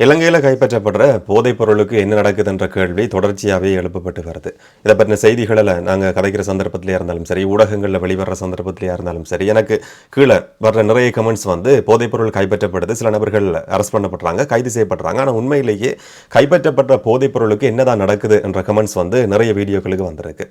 இலங்கையில் கைப்பற்றப்படுற போதைப் பொருளுக்கு என்ன நடக்குதுன்ற கேள்வி தொடர்ச்சியாகவே எழுப்பப்பட்டு வருது இதை பற்றின செய்திகளில் நாங்கள் கதைக்கிற சந்தர்ப்பத்திலேயே இருந்தாலும் சரி ஊடகங்களில் வெளிவர சந்தர்ப்பத்திலேயே இருந்தாலும் சரி எனக்கு கீழே வர்ற நிறைய கமெண்ட்ஸ் வந்து போதைப் பொருள் கைப்பற்றப்படுது. சில நபர்கள் அரெஸ்ட் பண்ணப்படுறாங்க கைது செய்யப்படுறாங்க. ஆனால் உண்மையிலேயே கைப்பற்றப்பட்ட போதைப் பொருளுக்கு என்னதான் நடக்குது என்ற கமெண்ட்ஸ் வந்து நிறைய வீடியோக்களுக்கு வந்திருக்கு.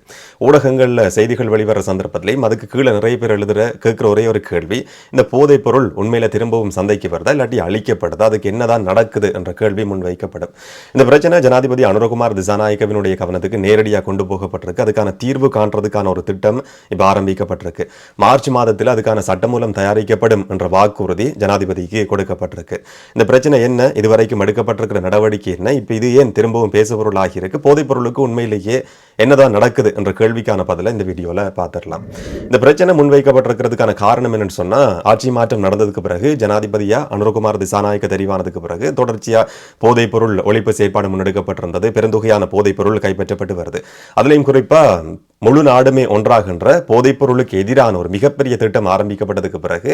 ஊடகங்களில் செய்திகள் வெளிவர சந்தர்ப்பத்திலையும் அதுக்கு கீழே நிறைய பேர் எழுதுகிற கேட்குற ஒரே ஒரு கேள்வி இந்த போதைப் பொருள் உண்மையில் திரும்பவும் சந்தைக்கு வருதா இல்லாட்டி அழிக்கப்படுதா அதுக்கு என்னதான் நடக்குது என்ற கேள்வி முன்வைக்கப்படும் இந்த பிரச்சனை ஜனாதிபதி அனுரகுமார் திசாநாயக்கவினுடைய கவனத்துக்கு நேரடியாக கொண்டு போகப்பட்டிருக்கு. அதுக்கான தீர்வு காண்றதுக்கான ஒரு திட்டம் இப்போ ஆரம்பிக்கப்பட்டிருக்கு. மார்ச் மாதத்தில் அதுக்கான சட்டமூலம் தயாரிக்கப்படும் என்ற வாக்குறுதி ஜனாதிபதிக்கு கொடுக்கப்பட்டிருக்கு. இந்த பிரச்சனை என்ன? இதுவரைக்கும் எடுக்கப்பட்டிருக்கிற நடவடிக்கை என்ன? இப்போ இது ஏன் திரும்பவும் பேசுபொருள் ஆகியிருக்கு போதைப் பொருளுக்கு உண்மையிலேயே என்னதான் நடக்குது என்ற கேள்விக்கான பதிலை இந்த வீடியோவில் பார்த்துடலாம். இந்த பிரச்சனை முன்வைக்கப்பட்டிருக்கிறதுக்கான காரணம் என்னன்னு சொன்னால் ஆட்சி மாற்றம் நடந்ததுக்கு பிறகு ஜனாதிபதியா அனுரகுமார் திசாநாயக்க தெரிவானதுக்கு பிறகு தொடர்ச்சி தொடர்ச்சியாக போதைப் பொருள் ஒழிப்பு செயற்பாடு முன்னெடுக்கப்பட்டிருந்தது. பெருந்தொகையான போதைப் பொருள் கைப்பற்றப்பட்டு வருது. அதுலேயும் குறிப்பாக முழு நாடுமே ஒன்றாகின்ற போதைப் பொருளுக்கு எதிரான ஒரு மிகப்பெரிய திட்டம் ஆரம்பிக்கப்பட்டதுக்கு பிறகு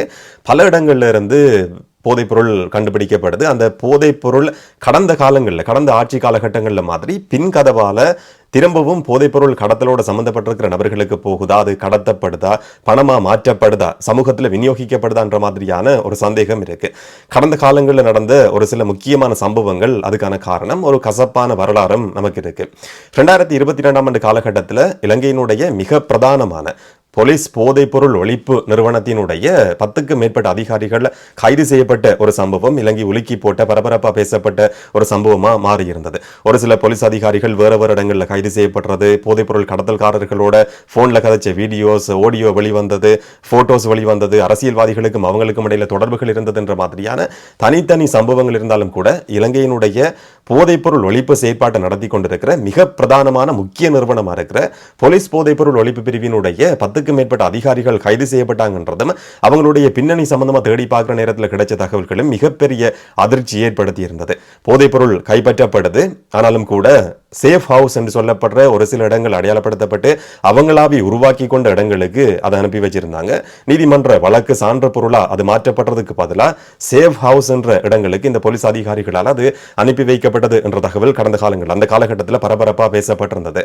பல இடங்கள்ல இருந்து போதைப் பொருள் கண்டுபிடிக்கப்படுது. அந்த போதைப் பொருள் கடந்த காலங்களில் கடந்த ஆட்சி காலகட்டங்களில் மாதிரி பின்கதவால திரும்பவும் போதைப்பொருள் கடத்தலோட சம்மந்தப்பட்டிருக்கிற நபர்களுக்கு போகுதா? அது கடத்தப்படுதா? பணமா மாற்றப்படுதா? சமூகத்தில் விநியோகிக்கப்படுதான்ற மாதிரியான ஒரு சந்தேகம் இருக்கு. கடந்த காலங்களில் நடந்த ஒரு சில முக்கியமான சம்பவங்கள் அதுக்கான காரணம் ஒரு கசப்பான வரலாறும் நமக்கு இருக்கு. ரெண்டாயிரத்தி இருபத்தி ரெண்டாம் ஆண்டு காலகட்டத்தில் இலங்கையினுடைய மிக பிரதானமான போலீஸ் போதைப்பொருள் ஒழிப்பு நிறுவனத்தினுடைய பத்துக்கு மேற்பட்ட அதிகாரிகள் கைது செய்யப்பட்ட ஒரு சம்பவம் இலங்கை உலுக்கி போட்ட பரபரப்பாக பேசப்பட்ட ஒரு சம்பவமா மாறி இருந்தது ஒரு சில போலீஸ் அதிகாரிகள் வேறு வேறு இடங்களில் கைது செய்யப்படுறது போதைப்பொருள் கடத்தல்காரர்களோட ஃபோனில் கதைச்ச வீடியோஸ் ஆடியோ வெளிவந்தது ஃபோட்டோஸ் வெளிவந்தது அரசியல்வாதிகளுக்கும் அவங்களுக்கும் இடையில தொடர்புகள் இருந்ததுன்ற மாதிரியான தனித்தனி சம்பவங்கள் இருந்தாலும் கூட இலங்கையினுடைய போதைப்பொருள் ஒழிப்பு செயற்பாட்டை நடத்தி கொண்டிருக்கிற மிக பிரதானமான முக்கிய நிறுவனமாக இருக்கிற போலீஸ் போதைப்பொருள் ஒழிப்பு பிரிவினுடைய பத்துக்கும் மேற்பட்ட அதிகாரிகள் கைது செய்யப்பட்டாங்கன்றதும் அவங்களுடைய பின்னணி சம்பந்தமா தேடி பார்க்குற நேரத்தில் கிடைச்ச தகவல்களும் மிகப்பெரிய அதிர்ச்சி ஏற்படுத்தி இருந்தது போதைப்பொருள் கைப்பற்றப்படுது. ஆனாலும் கூட சேஃப் ஹவுஸ் என்று சொல்லப்படுற ஒரு சில இடங்கள் அடையாளப்படுத்தப்பட்டு அவங்களாவே உருவாக்கி கொண்ட இடங்களுக்கு அதை அனுப்பி வச்சிருந்தாங்க. நீதிமன்ற வழக்கு சான்ற பொருளா அது மாற்றப்படுறதுக்கு பதிலாக சேஃப் ஹவுஸ் என்ற இடங்களுக்கு இந்த போலீஸ் அதிகாரிகளால் அது அனுப்பி வைக்கப்பட்டது என்ற தகவல் கடந்த காலங்கள் அந்த காலகட்டத்தில் பரபரப்பாக பேசப்பட்டிருந்தது.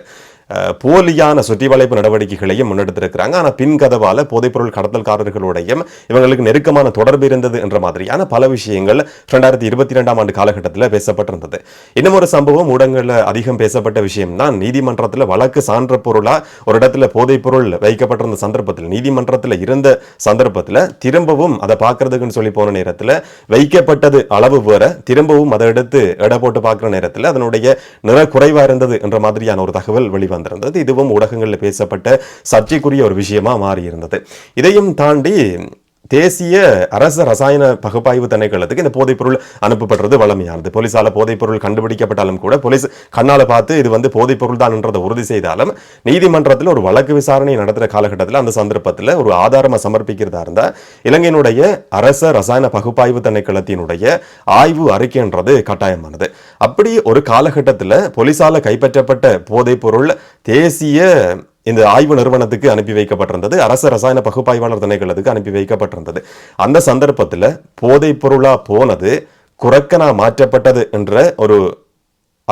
போலியான சுற்றி வளைப்பு நடவடிக்கைகளையும் முன்னெடுத்திருக்கிறாங்க. ஆனால் பின் கதவால் போதைப்பொருள் கடத்தல்காரர்களுடையும் இவங்களுக்கு நெருக்கமான தொடர்பு இருந்தது என்ற மாதிரியான பல விஷயங்கள் ரெண்டாயிரத்தி இருபத்தி ரெண்டாம் ஆண்டு காலகட்டத்தில் பேசப்பட்டிருந்தது. இன்னும் ஒரு சம்பவம் ஊடகங்களில் அதிகம் பேசப்பட்ட விஷயம் தான் நீதிமன்றத்தில் வழக்கு சான்ற பொருளாக ஒரு இடத்துல போதைப்பொருள் வைக்கப்பட்டிருந்த சந்தர்ப்பத்தில் நீதிமன்றத்தில் இருந்த சந்தர்ப்பத்தில் திரும்பவும் அதை பார்க்கறதுக்குன்னு சொல்லி போன நேரத்தில் வைக்கப்பட்டது அளவு வேற திரும்பவும் அதை எடுத்து எடை போட்டு பார்க்குற நேரத்தில் அதனுடைய நிற குறைவா இருந்தது என்ற மாதிரியான ஒரு தகவல் வெளிவந்திருந்தது. இதுவும் ஊடகங்களில் பேசப்பட்ட சர்ச்சைக்குரிய ஒரு விஷயமா மாறி இருந்தது இதையும் தாண்டி தேசிய அரச ரசாயன பகுப்பாய்வு திணைக்களத்துக்கு இந்த போதைப்பொருள் அனுப்பப்படுறது வளமையானது போலீஸால் போதைப்பொருள் கண்டுபிடிக்கப்பட்டாலும் கூட போலீஸ் கண்ணால் பார்த்து இது வந்து போதைப்பொருள் தான் என்றதை உறுதி செய்தாலும் நீதிமன்றத்தில் ஒரு வழக்கு விசாரணை நடத்துகிற காலகட்டத்தில் அந்த சந்தர்ப்பத்தில் ஒரு ஆதாரமாக சமர்ப்பிக்கிறதா இருந்தால் இலங்கையினுடைய அரச ரசாயன பகுப்பாய்வு திணைக்களத்தினுடைய ஆய்வு அறிக்கைன்றது கட்டாயமானது. அப்படி ஒரு காலகட்டத்தில் போலீஸால் கைப்பற்றப்பட்ட போதைப்பொருள் தேசிய இந்த ஆய்வு நிறுவனத்துக்கு அனுப்பி வைக்கப்பட்டிருந்தது. அரசு ரசாயன பகுப்பாய்வாளர் திணைக்களத்துக்கு அனுப்பி வைக்கப்பட்டிருந்தது. அந்த சந்தர்ப்பத்தில் போதைப் பொருளா போனது குரக்கனா மாற்றப்பட்டது என்ற ஒரு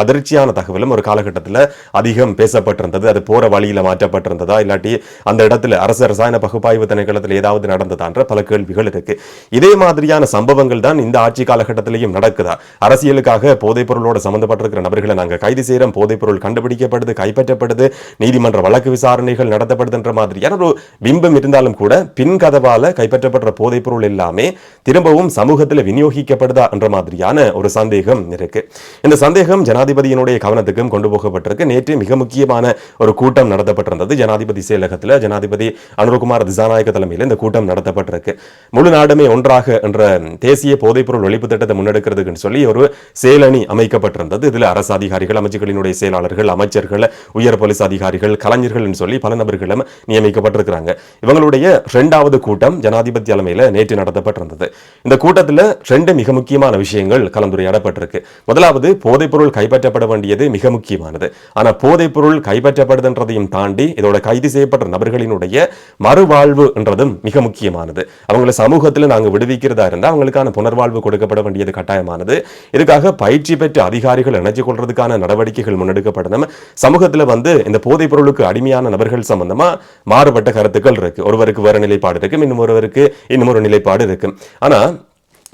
அதிர்ச்சியான தகவலும் ஒரு காலகட்டத்தில் அதிகம் பேசப்பட்டிருந்தது. அது போகிற வழியில் மாற்றப்பட்டிருந்ததா? இல்லாட்டி அந்த இடத்துல அரசு ரசாயன பகுப்பாய்வு திணைக்களத்தில் ஏதாவது நடந்ததான்ற பல கேள்விகள் இருக்கு. இதே மாதிரியான சம்பவங்கள் தான் இந்த ஆட்சி காலகட்டத்திலையும் நடக்குதா? அரசியலுக்காக போதைப் பொருளோட சம்பந்தப்பட்டிருக்கிற நபர்களை நாங்கள் கைது செய்கிறோம் போதைப் பொருள் கண்டுபிடிக்கப்படுது கைப்பற்றப்படுது. நீதிமன்ற வழக்கு விசாரணைகள் நடத்தப்படுதுன்ற மாதிரியான ஒரு பிம்பம் இருந்தாலும் கூட பின் கதவால கைப்பற்றப்படுற போதைப்பொருள் எல்லாமே திரும்பவும் சமூகத்தில் விநியோகிக்கப்படுதா? என்ற மாதிரியான ஒரு சந்தேகம் இருக்கு. இந்த சந்தேகம் ஜனாதிபதியினுடைய கவனத்துக்கும் கொண்டு போகப்பட்டிருக்கு. நேற்று மிக முக்கியமான ஒரு கூட்டம் நடத்தப்பட்டிருந்தது. ஜனாதிபதி செயலகத்தில் ஜனாதிபதி அனுரகுமார் திசாநாயக தலைமையில் இந்த கூட்டம் நடத்தப்பட்டிருக்கு. முழு நாடுமே ஒன்றாக என்ற தேசிய போதைப்பொருள் ஒழிப்பு திட்டத்தை முன்னெடுக்கிறதுக்குன்னு சொல்லி ஒரு செயலணி அமைக்கப்பட்டிருந்தது. இதில் அரசு அதிகாரிகள் அமைச்சுகளினுடைய செயலாளர்கள் அமைச்சர்கள் உயர் போலீஸ் அதிகாரிகள் கலைஞர்கள்னு சொல்லி பல நபர்களும் நியமிக்கப்பட்டிருக்கிறாங்க. இவங்களுடைய இரண்டாவது கூட்டம் ஜனாதிபதி தலைமையில் நேற்று நடத்தப்பட்டிருந்தது. இந்த கூட்டத்தில் ரெண்டு மிக முக்கியமான விஷயங்கள் கலந்துரையாடப்பட்டிருக்கு. முதலாவது போதைப்பொருள் கைப்பற்ற கைப்பற்றப்பட வேண்டியது மிக முக்கியமானது. ஆனால் போதைப் பொருள் கைப்பற்றப்படுதுன்றதையும் தாண்டி இதோட கைது செய்யப்பட்ட நபர்களினுடைய மறுவாழ்வு என்றதும் மிக முக்கியமானது. அவங்கள சமூகத்தில் நாங்க விடுவிக்கிறதா இருந்தால் அவங்களுக்கான புனர்வாழ்வு கொடுக்கப்பட வேண்டியது கட்டாயமானது. இதுக்காக பயிற்சி பெற்ற அதிகாரிகள் இணைச்சு கொள்றதுக்கான நடவடிக்கைகள் முன்னெடுக்கப்படணும். சமூகத்துல வந்து இந்த போதைப் பொருளுக்கு அடிமையான நபர்கள் சம்பந்தமா மாறுபட்ட கருத்துக்கள் இருக்கு. ஒருவருக்கு வேறு நிலைப்பாடு இருக்கு இன்னும் ஒருவருக்கு இன்னும் ஒரு நிலைப்பாடு இருக்கு. ஆனா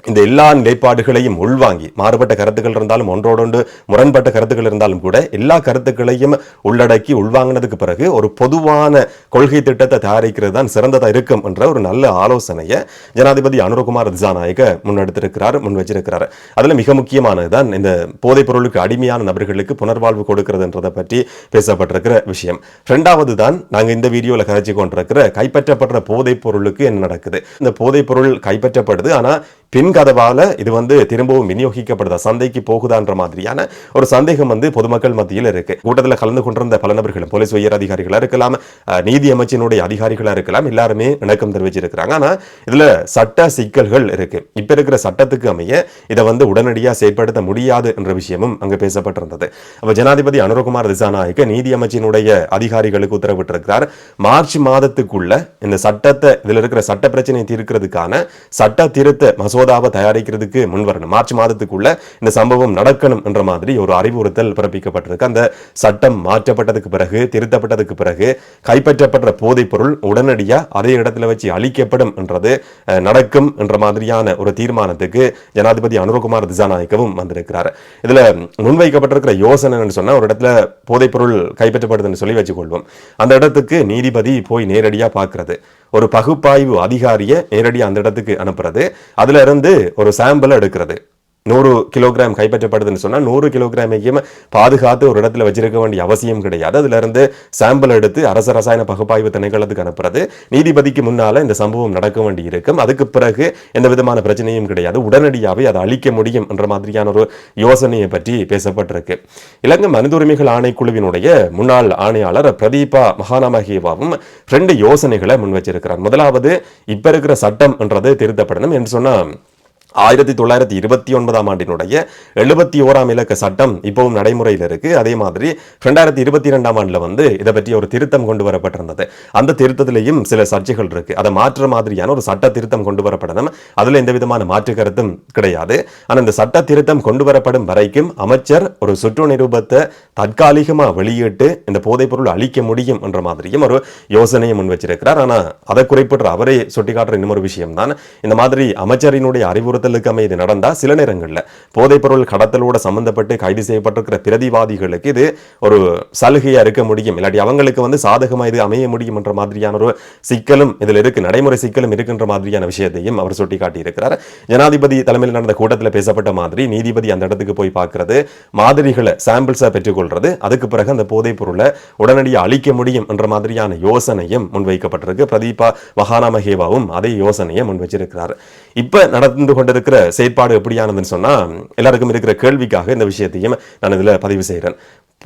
இந்த எல்லா நிலைப்பாடுகளையும் உள்வாங்கி மாறுபட்ட கருத்துக்கள் இருந்தாலும் ஒன்றோடொன்று முரண்பட்ட கருத்துக்கள் இருந்தாலும் கூட எல்லா கருத்துக்களையும் உள்ளடக்கி உள்வாங்கினதுக்கு பிறகு ஒரு பொதுவான கொள்கை திட்டத்தை தயாரிக்கிறது தான் சிறந்ததாக இருக்கும் என்ற ஒரு நல்ல ஆலோசனையை ஜனாதிபதி அனுரகுமார் திசாநாயக முன்னெடுத்திருக்கிறார் முன் வச்சிருக்கிறார் அதில் மிக முக்கியமானதுதான் இந்த போதைப் பொருளுக்கு அடிமையான நபர்களுக்கு புனர்வாழ்வு கொடுக்கிறதுன்றதை பற்றி பேசப்பட்டிருக்கிற விஷயம். ரெண்டாவது தான் நாங்கள் இந்த வீடியோவில் கதைச்சு கொண்டிருக்கிற கைப்பற்றப்படுற போதைப் பொருளுக்கு என்ன நடக்குது? இந்த போதைப் பொருள் கைப்பற்றப்படுது ஆனால் பின் கதவால இது வந்து திரும்பவும் விநியோகிக்கப்படுதா? சந்தைக்கு போகுதான்ற மாதிரியான ஒரு சந்தேகம் வந்து பொதுமக்கள் மத்தியில் இருக்கு. கூட்டத்தில் கலந்து கொண்டிருந்த பல நபர்களும் போலீஸ் உயர் அதிகாரிகளாக இருக்கலாம் நீதி அமைச்சினுடைய அதிகாரிகளா இருக்கலாம் எல்லாருமே இணக்கம் தெரிவிச்சிருக்கிறாங்க. ஆனால் இதில் சட்ட சிக்கல்கள் இருக்கு. இப்போ இருக்கிற சட்டத்துக்கு அமைய இதை வந்து உடனடியாக செயற்படுத்த முடியாது என்ற விஷயமும் அங்கு பேசப்பட்டிருந்தது. அப்போ ஜனாதிபதி அனுரகுமார் திசாநாயக்க நீதி அமைச்சினுடைய அதிகாரிகளுக்கு உத்தரவிட்டிருக்கிறார். மார்ச் மாதத்துக்குள்ள இந்த சட்டத்தை இதுல இருக்கிற சட்ட பிரச்சனையை தீர்க்கிறதுக்கான சட்ட திருத்த மசோதாவை தயாரிக்கிறதுக்கு முன்வரணும் மார்ச் மாதத்துக்குள்ள இந்த சம்பவம் நடக்கணும் என்ற மாதிரி ஒரு அறிவுறுத்தல் பிறப்பிக்கப்பட்டிருக்கு. அந்த சட்டம் மாற்றப்பட்டதுக்கு பிறகு திருத்தப்பட்டதுக்கு பிறகு கைப்பற்றப்பட்ட போதைப் பொருள் உடனடியாக அதே இடத்துல வச்சு அழிக்கப்படும் என்றது நடக்கும் என்ற மாதிரியான ஒரு தீர்மானத்துக்கு ஜனாதிபதி அனுரகுமார் திசாநாயக்கவும் வந்திருக்கிறார். இதுல முன்வைக்கப்பட்டிருக்கிற யோசனைன்னு சொன்னா ஒரு இடத்துல போதைப் பொருள் கைப்பற்றப்படுதுன்னு சொல்லி வச்சுக்கொள்வோம். அந்த இடத்துக்கு நீதிபதி போய் நேரடியாக பார்க்கறது ஒரு பகுப்பாய்வு அதிகாரியை நேரடியாக அந்த இடத்துக்கு அனுப்புறது. அதுல இருந்து ஒரு சாம்பிள் எடுக்கிறது. நூறு கிலோகிராம் கைப்பற்றப்படுதுன்னு சொன்னால் நூறு கிலோகிராமையும் பாதுகாத்து ஒரு இடத்துல வச்சிருக்க வேண்டிய அவசியம் கிடையாது. அதிலிருந்து சாம்பிள் எடுத்து அரச ரசாயன பகுப்பாய்வு திணைக்களத்துக்கு அனுப்புறது. நீதிபதிக்கு முன்னால் இந்த சம்பவம் நடக்க வேண்டி இருக்கும். அதுக்கு பிறகு எந்த விதமான பிரச்சனையும் கிடையாது. உடனடியாகவே அதை அழிக்க முடியும் என்ற மாதிரியான ஒரு யோசனையை பற்றி பேசப்பட்டிருக்கு. இலங்கை மனித உரிமைகள் ஆணைக்குழுவினுடைய முன்னாள் ஆணையாளர் பிரதீபா மகாநாமகேவாவும் ரெண்டு யோசனைகளை முன் வச்சிருக்கிறார் முதலாவது இப்போ இருக்கிற சட்டம் என்றது திருத்தப்படணும் என்று சொன்னால் ஆயிரத்தி தொள்ளாயிரத்தி இருபத்தி ஒன்பதாம் ஆண்டினுடைய எழுபத்தி ஓராம் இலக்க சட்டம் இப்பவும் நடைமுறையில் இருக்கு. அதே மாதிரி ரெண்டாயிரத்தி இருபத்தி ரெண்டாம் ஆண்டுல வந்து இதை பற்றி ஒரு திருத்தம் கொண்டு வரப்பட்டிருந்தது. அந்த திருத்தத்திலையும் சில சர்ச்சைகள் இருக்கு. அதை மாற்ற மாதிரியான ஒரு சட்ட திருத்தம் கொண்டு வரப்படணும். அதுல எந்த விதமான மாற்று கருத்தும் கிடையாது. ஆனால் இந்த சட்ட திருத்தம் கொண்டு வரப்படும் வரைக்கும் அமைச்சர் ஒரு சுற்று நிரூபத்தை தற்காலிகமா வெளியிட்டு இந்த போதைப் பொருள் அழிக்க முடியும் என்ற மாதிரியும் ஒரு யோசனையை முன் வச்சிருக்கிறார் ஆனா அதை குறிப்பிடுற அவரே சுட்டிக்காட்டுற இன்னொரு விஷயம் தான் இந்த மாதிரி அமைச்சரினுடைய அறிவுறுத்தல் அமைய இது நடந்தால் சில நேரங்களில் போதைப்பொருள் கடத்தலோட சம்பந்தப்பட்டு கைது செய்யப்பட்டிருக்கிற பிரதிவாதிகளுக்கு இது ஒரு சலுகையாக இருக்க முடியும். இல்லாட்டி அவங்களுக்கு வந்து சாதகமாக இது அமைய முடியும் என்ற மாதிரியான ஒரு சிக்கலும் இதில் இருக்கு. நடைமுறை சிக்கலும் இருக்கின்ற மாதிரியான விஷயத்தையும் அவர் சுட்டிக்காட்டியிருக்கிறார். ஜனாதிபதி தலைமையில் நடந்த கூட்டத்தில் பேசப்பட்ட மாதிரி நீதிபதி அந்த இடத்துக்கு போய் பார்க்கறது மாதிரிகளை சாம்பிள்ஸாக பெற்றுக்கொள்றது அதுக்கு பிறகு அந்த போதைப் பொருளை உடனடியாக அழிக்க முடியும் என்ற மாதிரியான யோசனையும் முன்வைக்கப்பட்டிருக்கு. பிரதீபா மகாநாமகேவாவும் அதே யோசனையை முன் வச்சிருக்கிறார் இப்போ நடந்து கொண்டிருக்கிற செயற்பாடு எப்படியானதுன்னு சொன்னா எல்லாருக்கும் இருக்கிற கேள்விக்காக இந்த விஷயத்தையும் நான் இதில் பதிவு செய்கிறேன்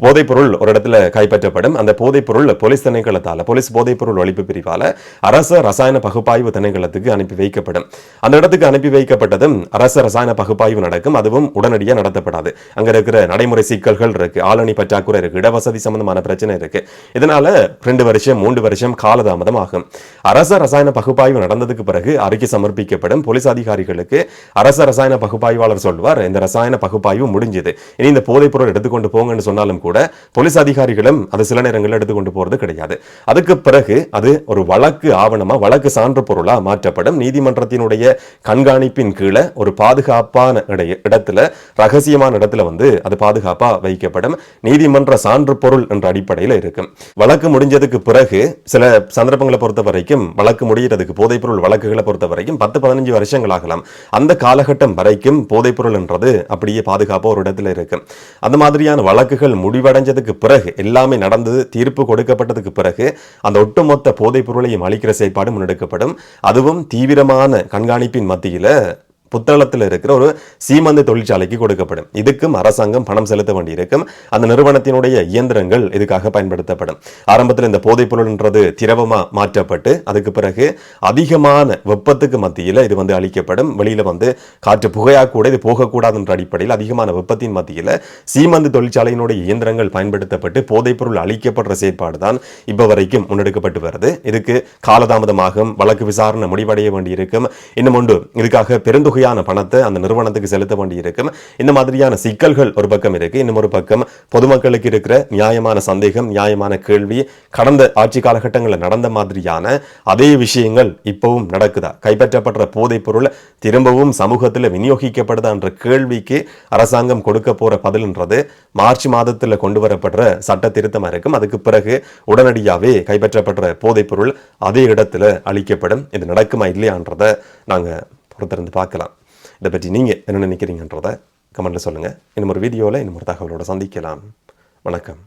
போதைப்பொருள் ஒரு இடத்துல கைப்பற்றப்படும். அந்த போதைப்பொருள் போலீஸ் திணைக்களத்தால போலீஸ் போதைப்பொருள் ஒழிப்பு பிரிவால அரச ரசாயன பகுப்பாய்வு திணைக்களத்துக்கு அனுப்பி வைக்கப்படும். அந்த இடத்துக்கு அனுப்பி வைக்கப்பட்டதும் அரச ரசாயன பகுப்பாய்வு நடக்கும். அதுவும் உடனடியாக நடத்தப்படாது. அங்க இருக்கிற நடைமுறை சிக்கல்கள் இருக்கு. ஆளணி பற்றாக்குறை இருக்கு. இடவசதி சம்பந்தமான பிரச்சனை இருக்கு. இதனால ரெண்டு வருஷம் மூன்று வருஷம் காலதாமதம் ஆகும். அரச ரசாயன பகுப்பாய்வு நடந்ததுக்கு பிறகு அறிக்கை சமர்ப்பிக்கப்படும். போலீஸ் அதிகாரிகளுக்கு அரச ரசாயன பகுப்பாய்வாளர் சொல்வார் இந்த ரசாயன பகுப்பாய்வு முடிஞ்சது. இனி இந்த போதைப் பொருள் எடுத்துக்கொண்டு போங்கன்னு சொன்னாலும் கூட போலீஸ் அதிகாரிகளும் அது சில நேரங்களில் எடுத்துக்கொண்டு போகிறது கிடையாது. அதுக்கு பிறகு அது ஒரு வழக்கு ஆவணமாக வழக்கு சான்று பொருளாக மாற்றப்படும். நீதிமன்றத்தினுடைய கண்காணிப்பின் கீழே ஒரு பாதுகாப்பான இடத்துல ரகசியமான இடத்துல வந்து அது பாதுகாப்பாக வைக்கப்படும். நீதிமன்ற சான்று பொருள் என்ற அடிப்படையில் இருக்கும். வழக்கு முடிஞ்சதுக்கு பிறகு சில சந்தர்ப்பங்களை பொறுத்த வரைக்கும் வழக்கு முடிகிறதுக்கு போதைப்பொருள் வழக்குகளை பொறுத்த வரைக்கும் பத்து பதினஞ்சு வருஷங்கள் ஆகலாம். அந்த காலகட்டம் வரைக்கும் போதைப்பொருள் என்றது அப்படியே பாதுகாப்பாக ஒரு இடத்துல இருக்கும். அந்த மாதிரியான வழக்குகள் முடி முடிவடைஞ்சதுக்கு பிறகு எல்லாமே நடந்தது தீர்ப்பு கொடுக்கப்பட்டதுக்கு பிறகு அந்த ஒட்டுமொத்த போதைப் பொருளையும் அளிக்கிற செயற்பாடு முன்னெடுக்கப்படும். அதுவும் தீவிரமான கண்காணிப்பின் மத்தியில் புத்தளத்தில் இருக்கிற ஒரு சீமந்து தொழிற்சாலைக்கு கொடுக்கப்படும். இதுக்கும் அரசாங்கம் பணம் செலுத்த வேண்டியிருக்கும். அந்த நிறுவனத்தினுடைய இயந்திரங்கள் இதுக்காக பயன்படுத்தப்படும். ஆரம்பத்தில் இந்த போதைப் பொருள்ன்றது திரவமா மாற்றப்பட்டு அதுக்கு பிறகு அதிகமான வெப்பத்துக்கு மத்தியில் இது வந்து அளிக்கப்படும் வெளியில வந்து காற்று புகையாக கூட இது போகக்கூடாது என்ற அடிப்படையில் அதிகமான வெப்பத்தின் மத்தியில் சீமந்து தொழிற்சாலையினுடைய இயந்திரங்கள் பயன்படுத்தப்பட்டு போதைப் பொருள் அளிக்கப்படுற செயற்பாடு தான் இப்போ வரைக்கும் முன்னெடுக்கப்பட்டு வருது. இதுக்கு காலதாமதமாகும் வழக்கு விசாரணை முடிவடைய வேண்டியிருக்கும். இன்னும் ஒன்று இதுக்காக தொகையான பணத்தை அந்த நிறுவனத்துக்கு செலுத்த வேண்டியிருக்கும் இந்த மாதிரியான சிக்கல்கள் ஒரு பக்கம் இருக்கு. இன்னும் ஒரு பக்கம் பொதுமக்களுக்கு இருக்கிற நியாயமான சந்தேகம் நியாயமான கேள்வி கடந்த ஆட்சி காலகட்டங்களில் நடந்த மாதிரியான அதே விஷயங்கள் இப்பவும் நடக்குதா? கைப்பற்றப்படுற போதைப் பொருள் திரும்பவும் சமூகத்தில் விநியோகிக்கப்படுதா என்ற கேள்விக்கு அரசாங்கம் கொடுக்க போற பதில்ன்றது மார்ச் மாதத்தில் கொண்டு வரப்படுற சட்ட திருத்தமாக இருக்கும். அதுக்கு பிறகு உடனடியாகவே கைப்பற்றப்படுற போதைப் பொருள் அதே இடத்துல அளிக்கப்படும். இது நடக்குமா இல்லையான்றதை நாங்க பொறுத்திருந்து பார்க்கலாம். இதை பற்றி நீங்கள் என்ன நினைக்கிறீங்கன்றதை கமெண்ட்டில் சொல்லுங்கள் இன்னும் ஒரு வீடியோவில் இன்னும் ஒரு தகவலோடு சந்திக்கலாம். வணக்கம்.